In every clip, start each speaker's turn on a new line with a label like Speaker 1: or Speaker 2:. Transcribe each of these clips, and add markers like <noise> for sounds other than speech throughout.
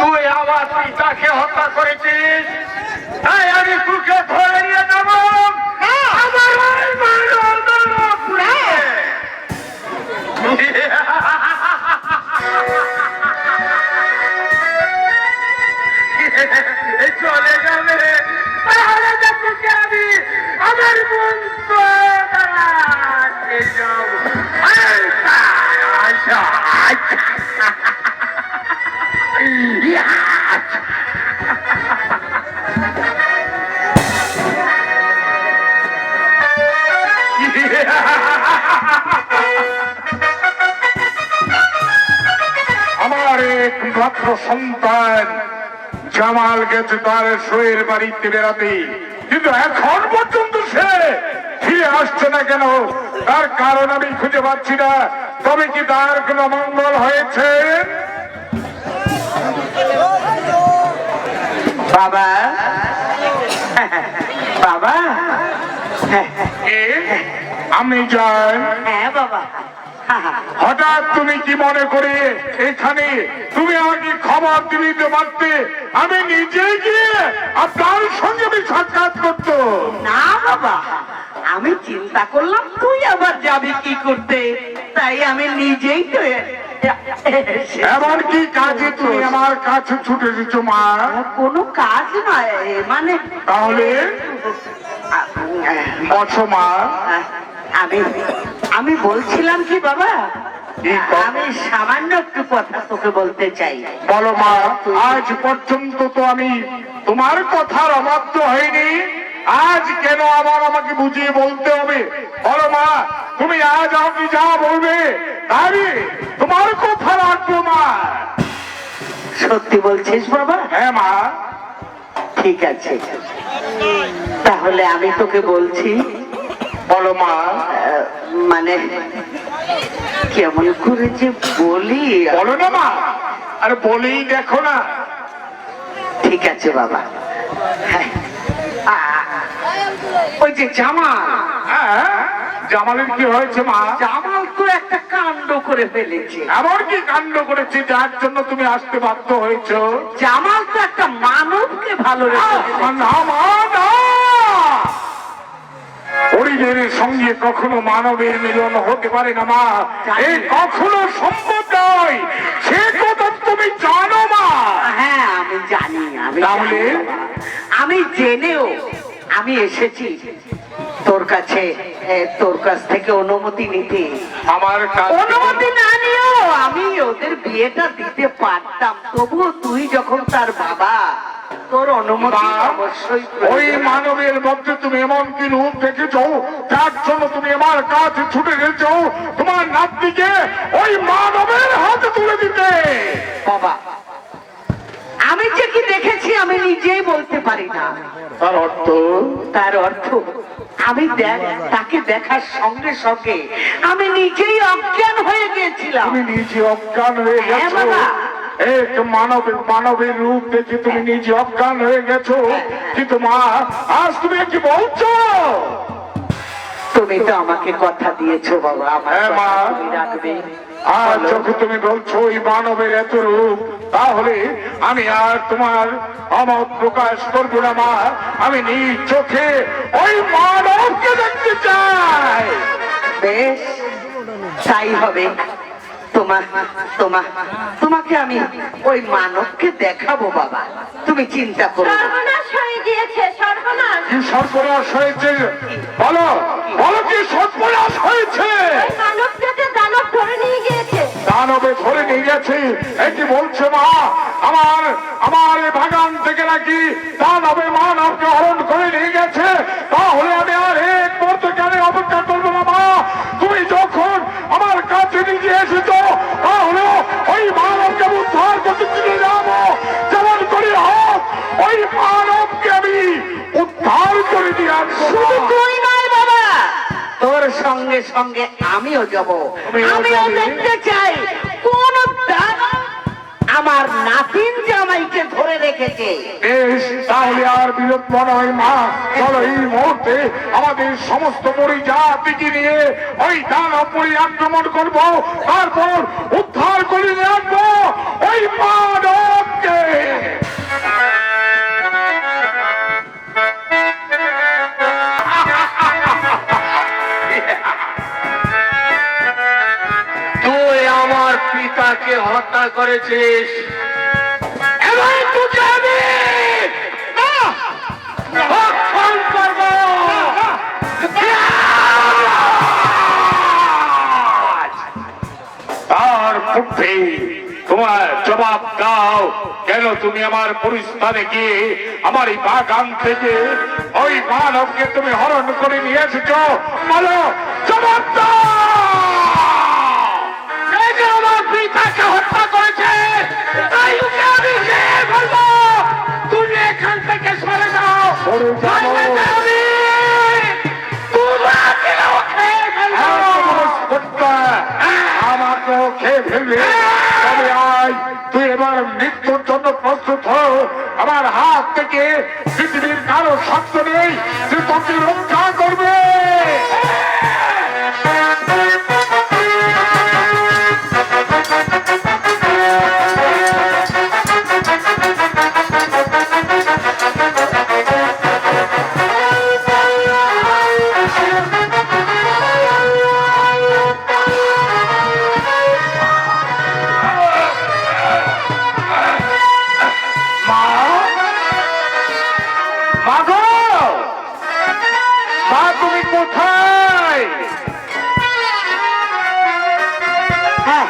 Speaker 1: তুই আমার পিতাকে হত্যা করেছিস? তাই আমি তোকে ধরে নিয়ে যাব। একমাত্র সন্তান জামাল গেছে তার শোয়ের বাড়িতে বেড়াতে। কিন্তু এখন পর্যন্ত সে ফিরে আসছে না কেন? তার কারণ আমি খুঁজে পাচ্ছি না। তবে কি তার কোনো মঙ্গল হয়েছে?
Speaker 2: বাবা? বাবা?
Speaker 1: এ, আমি যাই।
Speaker 2: হ্যাঁ বাবা।
Speaker 1: হঠাৎ তুমি কি মনে করে এখানে তুমি আমাকে খবর দিতে পারতে আমি নিজে গিয়ে আপনার সঙ্গে আমি সাক্ষাৎ করতো।
Speaker 2: না বাবা আমি চিন্তা করলাম তুই আবার যাবি কি করতে? তাই আমি নিজেই তো
Speaker 1: এমন কি কাজে তুমি আমার কাছে ছুটে এসেছ মা?
Speaker 2: কোনো কাজ নয় মানে
Speaker 1: তাহলে? মা।
Speaker 2: আমি আমি বলছিলাম কি বাবা? আমি সামান্য একটু কথা তোকে বলতে চাই।
Speaker 1: বলো মা আজ পর্যন্ত তো আমি তোমার কথার অবাধ্য হয়নি আজ কেন আবার আমাকে বুঝিয়ে বলতে হবে? বলো মা তুমি আজ আমাকে যা বলবে আমি তোমার কথা রাখব মা।
Speaker 2: সত্যি বলছিস বাবা?
Speaker 1: হ্যাঁ মা।
Speaker 2: ঠিক আছে। তাহলে আমি তোকে বলছি
Speaker 1: বলো মা।
Speaker 2: মানে কেমন করে যে বলি?
Speaker 1: বলো না মা। আরে বলেই দেখো না।
Speaker 2: ঠিক আছে বাবা। হ্যাঁ, ওই যে জামাল।
Speaker 1: হ্যাঁ জামালের কি হয়েছে মা?
Speaker 2: জামাল তো একটা কাণ্ড করে ফেলেছে।
Speaker 1: এমন কি কাণ্ড করেছে যার জন্য তুমি আসতে বাধ্য হয়েছ?
Speaker 2: জামাল তো একটা মানবকে ভালো
Speaker 1: না মা না। পরিবারের সঙ্গে কখনো মানবের মিলন হতে পারে না মা। এই কখনো সম্ভব নয়। সে কথা তুমি জানো মা।
Speaker 2: হ্যাঁ আমি জানি আমি
Speaker 1: তাহলে?
Speaker 2: আমি জেনেও আমি এসেছি তোর কাছে তোর কাছ থেকে অনুমতি নিতে।
Speaker 1: আমার
Speaker 2: অনুমতি না নিয়েও আমি ওদের বিয়েটা দিতে পারতাম। তবুও তুই যখন তার বাবা তোর অনুমতি অবশ্যই
Speaker 1: ওই মানবের মধ্যে তুমি এমন কি রূপ দেখেছ? জন্য তুমি আমার কাছে ছুটে গেছ। তোমার নাতনিকে ওই মানবের হাতে তুলে দিতে।
Speaker 2: বাবা আমি যে কি দেখেছি আমি নিজেই বলতে পারি না।
Speaker 1: তার অর্থ?
Speaker 2: তার অর্থ আমি দেখ তাকে দেখার সঙ্গে সঙ্গে আমি নিজেই অজ্ঞান হয়ে গিয়েছিলাম।
Speaker 1: তুমি নিজে অজ্ঞান হয়ে
Speaker 2: হ্যাঁ,
Speaker 1: গেছো। এক মানবের মানবের রূপ দেখে তুমি নিজে অজ্ঞান হয়ে গেছো। কিন্তু মা আজ তুমি কি বলছো
Speaker 2: তুমি তো আমাকে কথা দিয়েছ বাবা আমার
Speaker 1: হ্যাঁ, মা।
Speaker 2: রাখবে।
Speaker 1: আর যখন তুমি বলছো ওই মানবের এত রূপ তাহলে আমি আর তোমার আমার প্রকাশ করব না মা। আমি নিজ চোখে ওই মানবকে দেখতে চাই।
Speaker 2: বেশ তাই হবে। তোমার তোমার তোমাকে আমি ওই মানবকে দেখাবো বাবা। তুমি চিন্তা করো
Speaker 3: সর্বনাশ হয়ে গিয়েছে সর্বনাশ।
Speaker 1: কি সর্বনাশ হয়েছে? বলো বলো কি সর্বনাশ হয়েছে?
Speaker 3: মানবটাকে দানব ধরে নিয়ে গিয়েছে।
Speaker 1: দানবে ধরে নিয়ে গেছে। এটি বলছে মা? আমার আমার এই বাগান থেকে নাকি দানবে মানবকে হরণ করে নিয়ে গেছে? তাহলে আমি আর
Speaker 2: শুধু
Speaker 1: মা।
Speaker 2: তুই নয় বাবা। তোর সঙ্গে সঙ্গে আমিও যাব। আমিও দেখতে চাই। কোন আমার নাতিন জামাইকে ধরে রেখেছে।
Speaker 1: বেশ তাহলে আর বিরোধ মনে হয় মা। চলো এই মুহূর্তে আমাদের সমস্ত পরিজাতিকে নিয়ে ওই দানবপুরি আক্রমণ করব। তারপর উদ্ধার করে নিয়ে আসব। ওই মানবকে
Speaker 4: হত্যা করেছিস।
Speaker 1: তার তোমার জবাব দাও। কেন তুমি আমার পরিস্থানে গিয়ে আমার এই বাগান থেকে ওই মানবকে তুমি হরণ করে নিয়ে এসেছ? বলো, জবাব দাও! খেয়ে ফেলবে তবে আয় তুই এবার মৃত্যুর জন্য প্রস্তুত হ। আমার হাত থেকে পৃথিবীর কারও শক্ত নেই যে তোকে রক্ষা করবে। কোথায়?
Speaker 2: হ্যাঁ।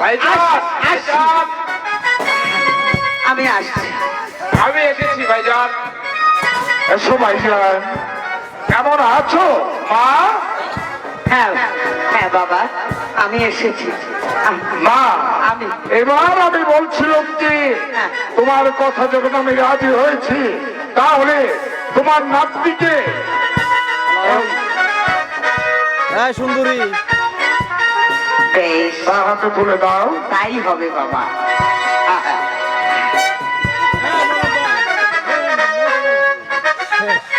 Speaker 4: ভাইজান
Speaker 2: আমি আসছি।
Speaker 4: আমি এসেছি ভাইজান
Speaker 1: এসো ভাইজান কেমন আছো মা?
Speaker 2: হ্যাঁ হ্যাঁ বাবা আমি এসেছি।
Speaker 1: মা
Speaker 2: আমি।
Speaker 1: এবার আমি বলছিলাম কি
Speaker 2: হ্যাঁ।
Speaker 1: তোমার কথা যখন আমি রাজি হয়েছি তাহলে তোমার নাতনিকে
Speaker 5: হ্যাঁ সুন্দরী।
Speaker 1: হাতে তুলে দাও।
Speaker 2: তাই হবে বাবা। আহ, <laughs>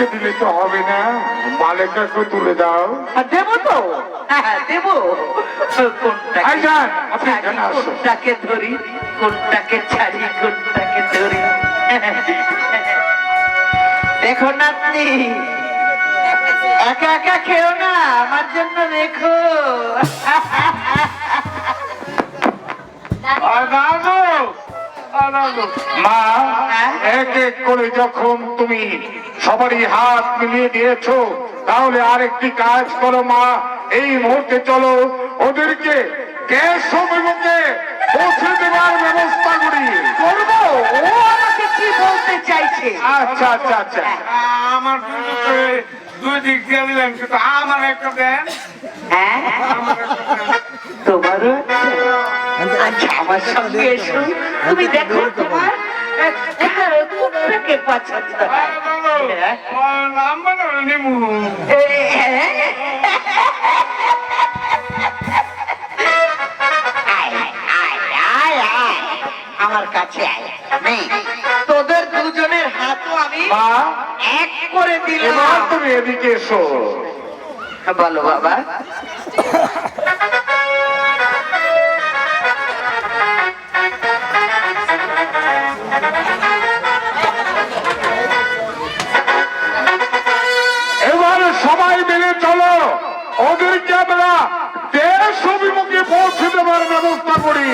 Speaker 1: একজনকে দিলে তো হবে না। মালিককে তুলে দাও।
Speaker 2: আর দেবো তো? হ্যাঁ দেবো। কোনটাকে ধরি? কোনটাকে ছাড়ি কোনটাকে ধরি? দেখো নাতনি একা একা খেও না আমার জন্য রেখো।
Speaker 1: মা এক এক করে যখন তুমি সবারই হাত মিলিয়ে দিয়েছ তাহলে আরেকটি কাজ করো মা। এই মুহূর্তে চলো ওদেরকে গ্যাস অভিমুখে পৌঁছে দেওয়ার ব্যবস্থা করি।
Speaker 2: করব? ও আমাকে কি বলতে চাইছে?
Speaker 1: আচ্ছা আচ্ছা আচ্ছা।
Speaker 4: আমার দুই দিক দিয়ে দিলেন কিন্তু আমার একটা দেন।
Speaker 2: হ্যাঁ? তোমারও আচ্ছা আমার সঙ্গে এসো। তুমি দেখো তোমার। আমার কাছে তোদের দুজনের হাতও আমি এক করে দিলাম।
Speaker 1: তুমি এদিকে এসো।
Speaker 2: বলো বাবা।
Speaker 1: সবাই মিলে চলো। ওদেরকে আমরা দেশ অভিমুখে পৌঁছে দেওয়ার ব্যবস্থা করি।